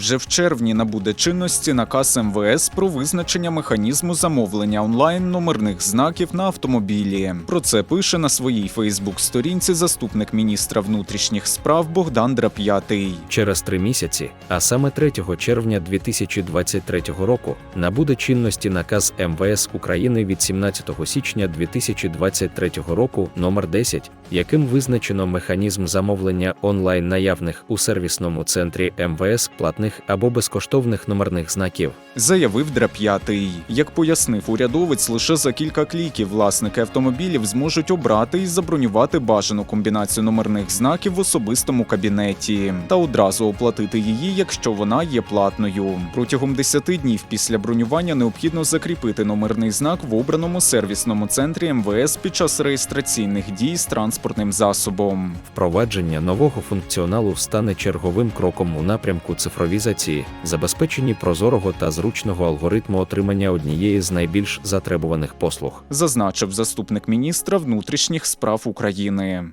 Вже в червні набуде чинності наказ МВС про визначення механізму замовлення онлайн номерних знаків на автомобілі. Про це пише на своїй Фейсбук-сторінці заступник міністра внутрішніх справ Богдан Драп'ятий. Через три місяці, а саме 3 червня 2023 року, набуде чинності наказ МВС України від 17 січня 2023 року номер 10, яким визначено механізм замовлення онлайн наявних у сервісному центрі МВС платних або безкоштовних номерних знаків. Заявив Драп'ятий. Як пояснив урядовець, лише за кілька кліків власники автомобілів зможуть обрати і забронювати бажану комбінацію номерних знаків в особистому кабінеті та одразу оплатити її, якщо вона є платною. Протягом 10 днів після бронювання необхідно закріпити номерний знак в обраному сервісному центрі МВС під час реєстраційних дій з транспортним засобом. Впровадження нового функціоналу стане черговим кроком у напрямку цифровізації, забезпеченні прозорого та зручного алгоритму отримання однієї з найбільш затребуваних послуг. Зазначив заступник міністра внутрішніх справ України.